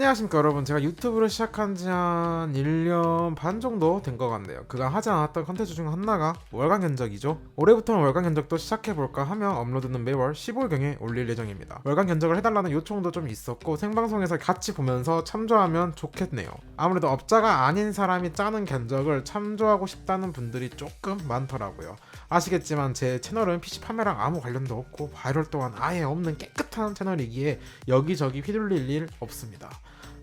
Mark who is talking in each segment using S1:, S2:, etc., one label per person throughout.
S1: 안녕하십니까 여러분. 제가 유튜브를 시작한 지 한 1년 반 정도 된 것 같네요. 그간 하지 않았던 컨텐츠 중 하나가 월간 견적이죠. 올해부터는 월간 견적도 시작해볼까 하며 업로드는 매월 15일경에 올릴 예정입니다. 월간 견적을 해달라는 요청도 좀 있었고 생방송에서 같이 보면서 참조하면 좋겠네요. 아무래도 업자가 아닌 사람이 짜는 견적을 참조하고 싶다는 분들이 조금 많더라고요. 아시겠지만 제 채널은 PC 판매랑 아무 관련도 없고 바이럴 또한 아예 없는 깨끗한 채널이기에 여기저기 휘둘릴 일 없습니다.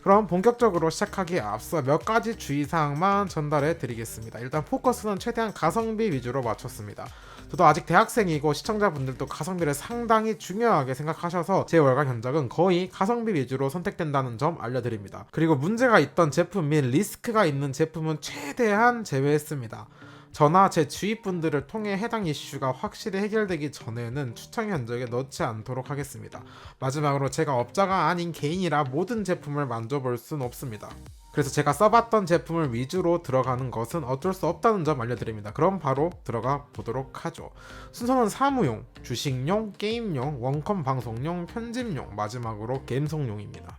S1: 그럼 본격적으로 시작하기에 앞서 몇 가지 주의사항만 전달해 드리겠습니다. 일단 포커스는 최대한 가성비 위주로 맞췄습니다. 저도 아직 대학생이고 시청자분들도 가성비를 상당히 중요하게 생각하셔서 제 월간 견적은 거의 가성비 위주로 선택된다는 점 알려드립니다. 그리고 문제가 있던 제품 및 리스크가 있는 제품은 최대한 제외했습니다. 저나 제 주위 분들을 통해 해당 이슈가 확실히 해결되기 전에는 추천 견적에 넣지 않도록 하겠습니다. 마지막으로 제가 업자가 아닌 개인이라 모든 제품을 만져볼 순 없습니다. 그래서 제가 써봤던 제품을 위주로 들어가는 것은 어쩔 수 없다는 점 알려드립니다. 그럼 바로 들어가 보도록 하죠. 순서는 사무용, 주식용, 게임용, 원컴 방송용, 편집용, 마지막으로 갬성용입니다.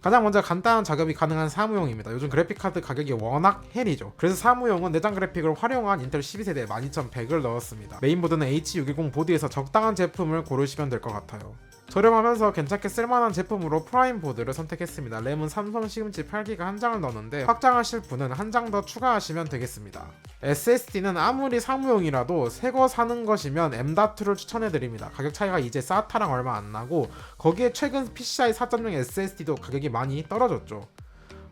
S1: 가장 먼저 간단한 작업이 가능한 사무용입니다. 요즘 그래픽카드 가격이 워낙 헬이죠. 그래서 사무용은 내장 그래픽을 활용한 인텔 12세대 12100을 넣었습니다. 메인보드는 H610 보드에서 적당한 제품을 고르시면 될 것 같아요. 저렴하면서 괜찮게 쓸만한 제품으로 프라임 보드를 선택했습니다. 램은 삼성 시금치 8기가 한 장을 넣었는데 확장하실 분은 한 장 더 추가하시면 되겠습니다. SSD는 아무리 사무용이라도 새거 사는 것이면 M.2를 추천해드립니다. 가격 차이가 이제 사타랑 얼마 안 나고 거기에 최근 PCI 4.0 SSD도 가격이 많이 떨어졌죠.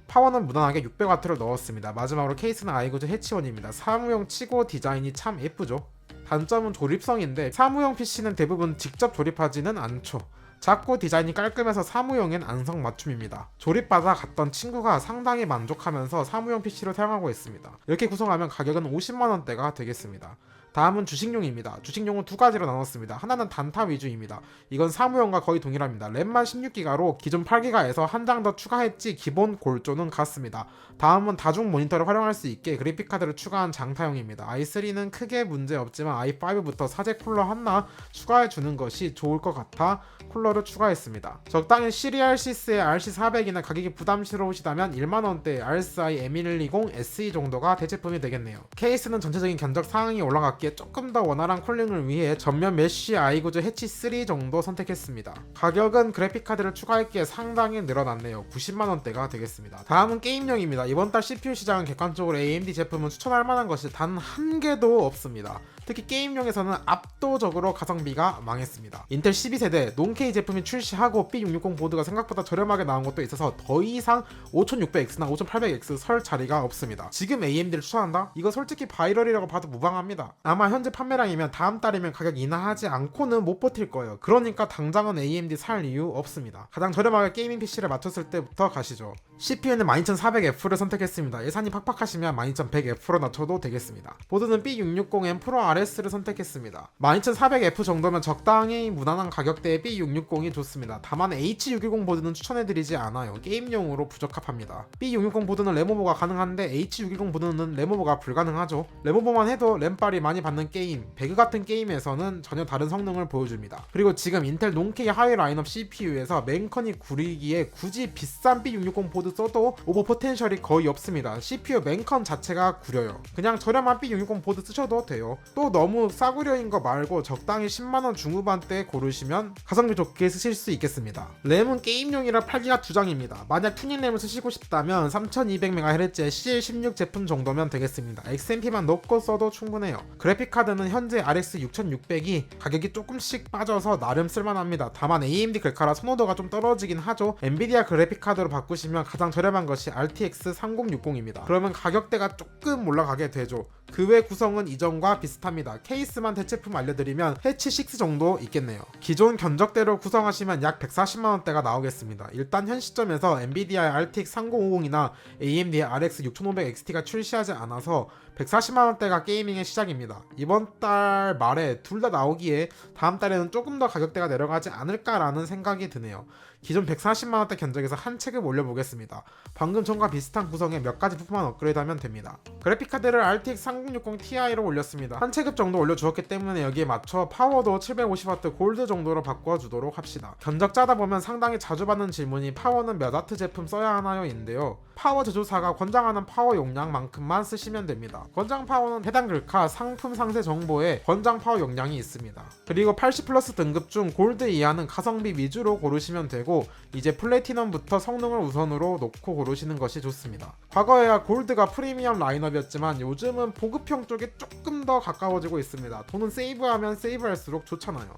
S1: 파워는 무난하게 600W를 넣었습니다. 마지막으로 케이스는 아이고즈 해치원입니다. 사무용 치고 디자인이 참 예쁘죠. 단점은 조립성인데 사무용 PC는 대부분 직접 조립하지는 않죠. 작고 디자인이 깔끔해서 사무용엔 안성맞춤입니다. 조립받아 갔던 친구가 상당히 만족하면서 사무용 PC로 사용하고 있습니다. 이렇게 구성하면 가격은 50만원대가 되겠습니다. 다음은 주식용입니다. 주식용은 두 가지로 나눴습니다. 하나는 단타 위주입니다. 이건 사무용과 거의 동일합니다. 램만 16기가로 기존 8기가에서 한 장 더 추가했지 기본 골조는 같습니다. 다음은 다중 모니터를 활용할 수 있게 그래픽 카드를 추가한 장타용입니다. i3는 크게 문제 없지만 i5부터 사제 쿨러 하나 추가해 주는 것이 좋을 것 같아 쿨러를 추가했습니다. 적당히 시리얼 시스의 RC400이나 가격이 부담스러우시다면 1만 원대 RSI M110 SE 정도가 대체품이 되겠네요. 케이스는 전체적인 견적 상황이 올라갔기에 조금 더 원활한 쿨링을 위해 전면 메쉬 아이고즈 해치 3 정도 선택했습니다. 가격은 그래픽 카드를 추가했기에 상당히 늘어났네요. 90만 원대가 되겠습니다. 다음은 게임용입니다. 이번 달 CPU 시장은 객관적으로 AMD 제품은 추천할 만한 것이 단 한 개도 없습니다. 특히 게임용에서는 압도적으로 가성비가 망했습니다. 인텔 12세대 논K 제품이 출시하고 B660 보드가 생각보다 저렴하게 나온 것도 있어서 더 이상 5600X나 5800X 설 자리가 없습니다. 지금 AMD를 추천한다? 이거 솔직히 바이럴이라고 봐도 무방합니다. 아마 현재 판매량이면 다음 달이면 가격 인하하지 않고는 못 버틸 거예요. 그러니까 당장은 AMD 살 이유 없습니다. 가장 저렴하게 게이밍 PC를 맞췄을 때부터 가시죠. CPU는 12100F를 선택했습니다. 예산이 팍팍하시면 12100F로 낮춰도 되겠습니다. 보드는 B660M 프로 RS를 선택했습니다. 12400F 정도면 적당히 무난한 가격대의 B660이 좋습니다. 다만 H610 보드는 추천해드리지 않아요. 게임용으로 부적합합니다. B660 보드는 레모버가 가능한데 H610 보드는 레모버가 불가능하죠. 레모버만 해도 램빨이 많이 받는 게임, 배그 같은 게임에서는 전혀 다른 성능을 보여줍니다. 그리고 지금 인텔 논K 하위 라인업 CPU에서 맨컨이 구리기에 굳이 비싼 B660 보드 써도 오버 포텐셜이 거의 없습니다. CPU 맨컨 자체가 구려요. 그냥 저렴한 B660 보드 쓰셔도 돼요. 또 너무 싸구려인 거 말고 적당히 10만원 중후반대 고르시면 가성비 좋게 쓰실 수 있겠습니다. 램은 게임용이라 8기가 2장입니다. 만약 튜닝 램을 쓰시고 싶다면 3200MHz의 CL16 제품 정도면 되겠습니다. XMP만 넣고 써도 충분해요. 그래픽카드는 현재 RX 6600이 가격이 조금씩 빠져서 나름 쓸만합니다. 다만 AMD 글카라 선호도가 좀 떨어지긴 하죠. 엔비디아 그래픽카드로 바꾸시면 가장 저렴한 것이 RTX 3060입니다. 그러면 가격대가 조금 올라가게 되죠. 그 외 구성은 이전과 비슷합니다. 케이스만 대체품 알려드리면 해치 6 정도 있겠네요. 기존 견적대로 구성하시면 약 140만원대가 나오겠습니다. 일단 현 시점에서 엔비디아의 RTX 3050이나 AMD의 RX 6500 XT가 출시하지 않아서 140만원대가 게이밍의 시작입니다. 이번 달 말에 둘 다 나오기에 다음 달에는 조금 더 가격대가 내려가지 않을까라는 생각이 드네요. 기존 140만원대 견적에서 한 책을 올려보겠습니다. 방금 전과 비슷한 구성에 몇 가지 부품만 업그레이드하면 됩니다. 그래픽카드를 RTX 3060 Ti로 올렸습니다. 한 체급 정도 올려주었기 때문에 여기에 맞춰 파워도 750W 골드 정도로 바꿔주도록 합시다. 견적 짜다 보면 상당히 자주 받는 질문이 파워는 몇 와트 제품 써야 하나요?인데요. 파워 제조사가 권장하는 파워 용량만큼만 쓰시면 됩니다. 권장 파워는 해당 글카 상품 상세 정보에 권장 파워 용량이 있습니다. 그리고 80 플러스 등급 중 골드 이하는 가성비 위주로 고르시면 되고 이제 플래티넘부터 성능을 우선으로 놓고 고르시는 것이 좋습니다. 과거에야 골드가 프리미엄 라인업이었지만 요즘은 보급형 쪽에 조금 더 가까워지고 있습니다. 돈은 세이브하면 세이브할수록 좋잖아요.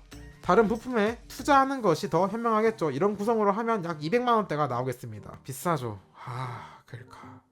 S1: 다른 부품에 투자하는 것이 더 현명하겠죠. 이런 구성으로 하면 약 200만 원대가 나오겠습니다. 비싸죠. 아, 그럴까.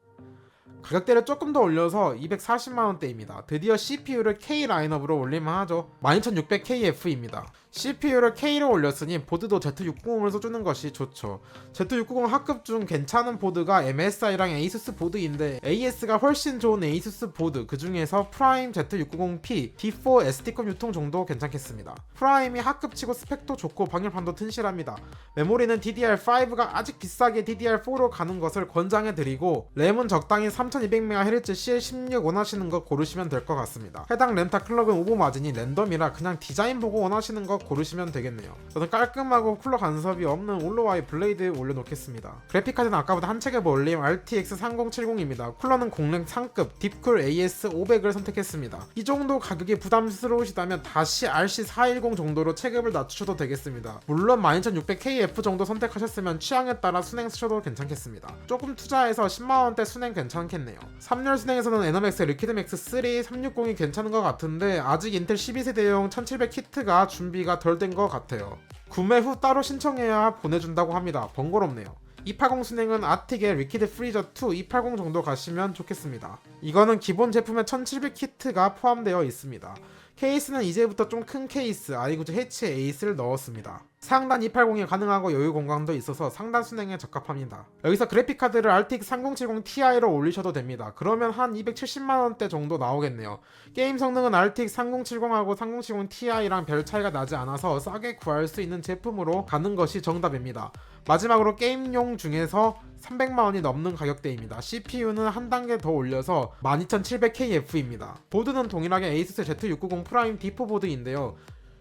S1: 가격대를 조금 더 올려서 240만 원대입니다. 드디어 CPU를 K 라인업으로 올릴만 하죠. 12600KF입니다. CPU를 K로 올렸으니 보드도 Z690을 써주는 것이 좋죠. Z690 합급 중 괜찮은 보드가 MSI랑 ASUS 보드인데 AS가 훨씬 좋은 ASUS 보드 그 중에서 프라임 Z690P D4 SD컴 유통 정도 괜찮겠습니다. 프라임이 합급치고 스펙도 좋고 방열판도 튼실합니다. 메모리는 DDR5가 아직 비싸게 DDR4로 가는 것을 권장해드리고 램은 적당히 3200MHz CL16 원하시는 거 고르시면 될 것 같습니다. 해당 렌타 클럭은 오버 마진이 랜덤이라 그냥 디자인 보고 원하시는 거 고르시면 되겠네요. 저는 깔끔하고 쿨러 간섭이 없는 올로와의 블레이드 올려놓겠습니다. 그래픽카드는 아까보다 한 책에 올림 RTX 3070입니다. 쿨러는 공랭 상급 딥쿨 AS 500을 선택했습니다. 이 정도 가격이 부담스러우시다면 다시 RC410 정도로 체급을 낮추셔도 되겠습니다. 물론 12600KF 정도 선택하셨으면 취향에 따라 순행 쓰셔도 괜찮겠습니다. 조금 투자해서 10만원대 순행 괜찮겠네요. 3열 순행에서는 에너맥스 리퀴드맥스 3 360이 괜찮은 것 같은데 아직 인텔 12세대용 1700 키트가 준비가 덜 된 것 같아요. 구매 후 따로 신청해야 보내준다고 합니다. 번거롭네요. 280 순행은 아틱의 리퀴드 프리저 2 280 정도 가시면 좋겠습니다. 이거는 기본 제품에 1700 키트가 포함되어 있습니다. 케이스는 이제부터 좀 큰 케이스 아이구즈 해치 에이스를 넣었습니다. 상단 280이 가능하고 여유 공간도 있어서 상단 순행에 적합합니다. 여기서 그래픽카드를 RTX 3070 Ti로 올리셔도 됩니다. 그러면 한 270만원대 정도 나오겠네요. 게임 성능은 RTX 3070하고 3070 Ti랑 별 차이가 나지 않아서 싸게 구할 수 있는 제품으로 가는 것이 정답입니다. 마지막으로 게임용 중에서 300만원이 넘는 가격대입니다. CPU는 한 단계 더 올려서 12700KF입니다. 보드는 동일하게 ASUS Z690 프라임 D4 보드인데요.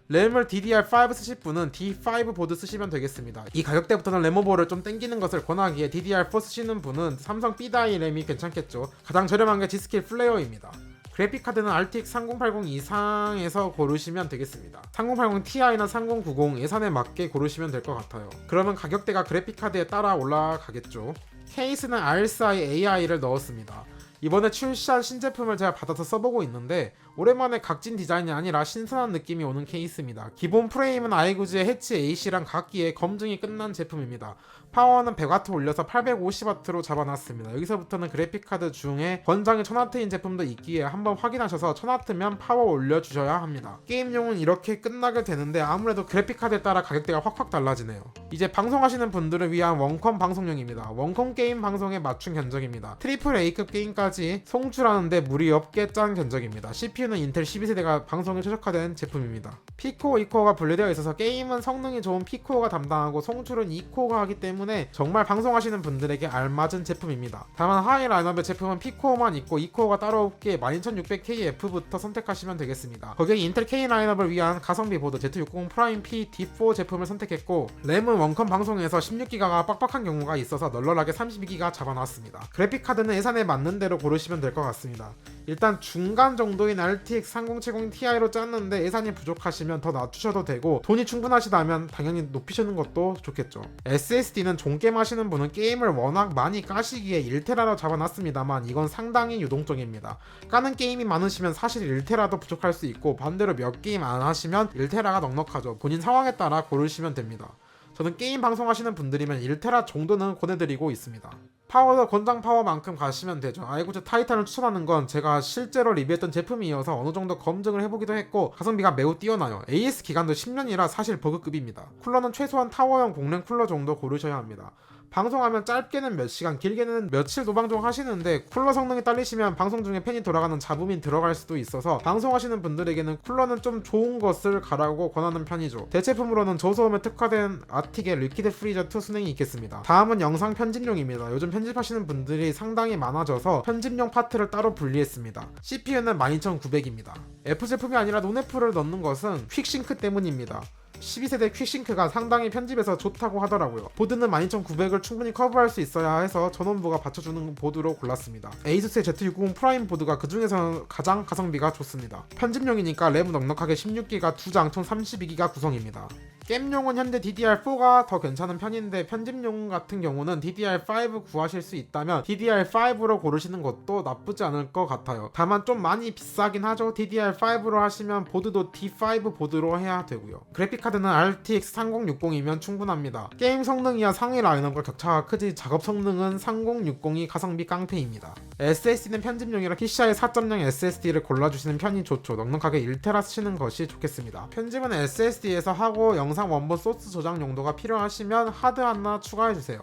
S1: 램을 DDR5 쓰실 분은 D5 보드 쓰시면 되겠습니다. 이 가격대부터는 레모버를 좀 땡기는 것을 권하기에 DDR4 쓰시는 분은 삼성 B다이 램이 괜찮겠죠. 가장 저렴한 게 G스킬 플레어입니다. 그래픽카드는 RTX 3080 이상에서 고르시면 되겠습니다. 3080 Ti나 3090 예산에 맞게 고르시면 될 것 같아요. 그러면 가격대가 그래픽카드에 따라 올라가겠죠. 케이스는 RSI AI를 넣었습니다. 이번에 출시한 신제품을 제가 받아서 써보고 있는데 오랜만에 각진 디자인이 아니라 신선한 느낌이 오는 케이스입니다. 기본 프레임은 아이구즈의 해치 AC랑 같기에 검증이 끝난 제품입니다. 파워는 100W 올려서 850W로 잡아놨습니다. 여기서부터는 그래픽카드 중에 권장이 1000W인 제품도 있기에 한번 확인하셔서 1000W면 파워 올려주셔야 합니다. 게임용은 이렇게 끝나게 되는데 아무래도 그래픽카드에 따라 가격대가 확확 달라지네요. 이제 방송하시는 분들을 위한 원컴 방송용입니다. 원컴 게임 방송에 맞춘 견적입니다. 트리플 A급 게임까지 송출하는데 무리 없게 짠 견적입니다. CPU 는 인텔 12세대가 방송에 최적화된 제품입니다. P코어, 2코어가 분리되어 있어서 게임은 성능이 좋은 P코어가 담당하고 송출은 2코어가 하기 때문에 정말 방송하시는 분들에게 알맞은 제품입니다. 다만 하이 라인업의 제품은 P코어만 있고 2코어가 따로 없기에 12600KF부터 선택하시면 되겠습니다. 거기에 인텔 K 라인업을 위한 가성비 보드 Z690 프라임 P D4 제품을 선택했고 램은 원컴 방송에서 16기가가 빡빡한 경우가 있어서 널널하게 32기가 잡아놨습니다. 그래픽 카드는 예산에 맞는 대로 고르시면 될 것 같습니다. 일단 중간 정도인 RTX 3070 Ti로 짰는데 예산이 부족하시면 더 낮추셔도 되고 돈이 충분하시다면 당연히 높이시는 것도 좋겠죠. SSD는 종게임 하시는 분은 게임을 워낙 많이 까시기에 1테라로 잡아놨습니다만 이건 상당히 유동적입니다. 까는 게임이 많으시면 사실 1테라도 부족할 수 있고 반대로 몇 게임 안 하시면 1테라가 넉넉하죠. 본인 상황에 따라 고르시면 됩니다. 저는 게임 방송하시는 분들이면 1테라 정도는 권해드리고 있습니다. 파워도 권장 파워만큼 가시면 되죠. 아이고즈 타이탄을 추천하는 건 제가 실제로 리뷰했던 제품이어서 어느 정도 검증을 해보기도 했고 가성비가 매우 뛰어나요. AS 기간도 10년이라 사실 버그급입니다. 쿨러는 최소한 타워형 공랭 쿨러 정도 고르셔야 합니다. 방송하면 짧게는 몇 시간, 길게는 며칠 노방종 하시는데 쿨러 성능이 딸리시면 방송 중에 팬이 돌아가는 잡음이 들어갈 수도 있어서 방송하시는 분들에게는 쿨러는 좀 좋은 것을 가라고 권하는 편이죠. 대체품으로는 저소음에 특화된 아틱의 리퀴드 프리저 2 순행이 있겠습니다. 다음은 영상 편집용입니다. 요즘 편집하시는 분들이 상당히 많아져서 편집용 파트를 따로 분리했습니다. CPU는 12900입니다. F 제품이 아니라 논F를 넣는 것은 퀵싱크 때문입니다. 12세대 퀵싱크가 상당히 편집에서 좋다고 하더라고요. 보드는 12900을 충분히 커버할 수 있어야 해서 전원부가 받쳐주는 보드로 골랐습니다. 에이수스의 Z690 프라임 보드가 그 중에서 가장 가성비가 좋습니다. 편집용이니까 램은 넉넉하게 16기가 2장 총 32기가 구성입니다. 게임용은 현재 DDR4가 더 괜찮은 편인데 편집용 같은 경우는 DDR5 구하실 수 있다면 DDR5로 고르시는 것도 나쁘지 않을 것 같아요. 다만 좀 많이 비싸긴 하죠. DDR5로 하시면 보드도 D5 보드로 해야 되고요. 그래픽카드는 RTX 3060이면 충분합니다. 게임 성능이야 상위 라인업과 격차가 크지 작업 성능은 3060이 가성비 깡패입니다. SSD는 편집용이라 PCI 4.0 SSD를 골라주시는 편이 좋죠. 넉넉하게 1테라 쓰시는 것이 좋겠습니다. 편집은 SSD에서 하고 영상 원본 소스 저장 용도가 필요하시면 하드 하나 추가해주세요.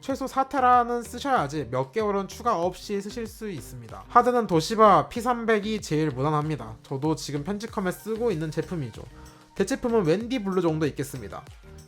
S1: 최소 4테라는 쓰셔야지 몇 개월은 추가 없이 쓰실 수 있습니다. 하드는 도시바 P300이 제일 무난합니다. 저도 지금 편집컴에 쓰고 있는 제품이죠. 대체품은 웬디 블루 정도 있겠습니다.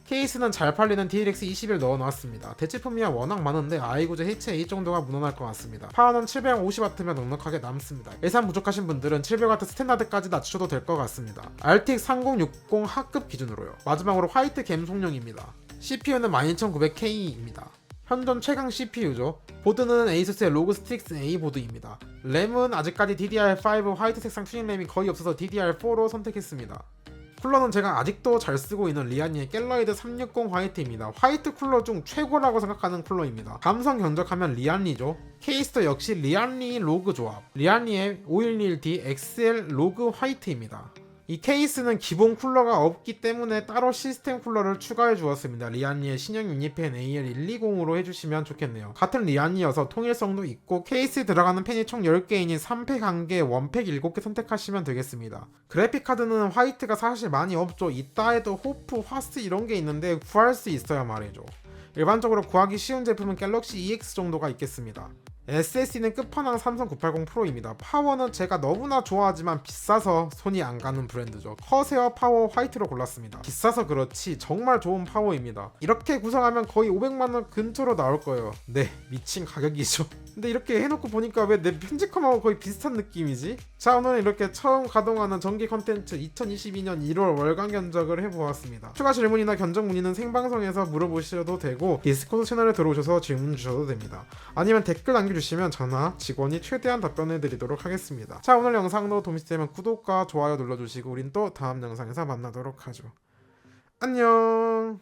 S1: 케이스는 잘 팔리는 DLX 20을 넣어놨습니다. 대체품이야 워낙 많은데 아이고즈 HA 정도가 무난할 것 같습니다. 파워는 750W면 넉넉하게 남습니다. 예산 부족하신 분들은 700W 스탠다드까지 낮추셔도 될 것 같습니다. RTX 3060 하급 기준으로요. 마지막으로 화이트 갬송용입니다. CPU는 12900K입니다. 현존 최강 CPU죠. 보드는 에이수스의 로그 스틱스 A 보드입니다. 램은 아직까지 DDR5 화이트 색상 튜닝 램이 거의 없어서 DDR4로 선택했습니다. 쿨러는 제가 아직도 잘 쓰고 있는 리아니의 갤러이드 360 화이트입니다. 화이트 쿨러 중 최고라고 생각하는 쿨러입니다. 감성 견적하면 리안리죠. 케이스도 역시 리안리 로그 조합. 리안리의 511D XL 로그 화이트입니다. 이 케이스는 기본 쿨러가 없기 때문에 따로 시스템 쿨러를 추가해 주었습니다. 리안리의 신형 유니펜 AL120으로 해주시면 좋겠네요. 같은 리안리여서 통일성도 있고 케이스에 들어가는 펜이 총 10개이니 3팩 1개, 1팩 7개 선택하시면 되겠습니다. 그래픽 카드는 화이트가 사실 많이 없죠. 이따 해도 호프, 화스 이런 게 있는데 구할 수 있어야 말이죠. 일반적으로 구하기 쉬운 제품은 갤럭시 EX 정도가 있겠습니다. SSD는 끝판왕 삼성 980 프로입니다. 파워는 제가 너무나 좋아하지만 비싸서 손이 안 가는 브랜드죠. 커세어 파워 화이트로 골랐습니다. 비싸서 그렇지 정말 좋은 파워입니다. 이렇게 구성하면 거의 500만원 근처로 나올 거예요. 네, 미친 가격이죠. 근데 이렇게 해놓고 보니까 왜 내 편집컴하고 거의 비슷한 느낌이지? 자, 오늘은 이렇게 처음 가동하는 전기 컨텐츠 2022년 1월 월간 견적을 해보았습니다. 추가 질문이나 견적 문의는 생방송에서 물어보셔도 되고 디스코드 채널에 들어오셔서 질문 주셔도 됩니다. 아니면 댓글 남겨주 시면 저나 직원이 최대한 답변해 드리도록 하겠습니다. 자 오늘 영상도 도움이 되면 구독과 좋아요 눌러주시고 우린 또 다음 영상에서 만나도록 하죠. 안녕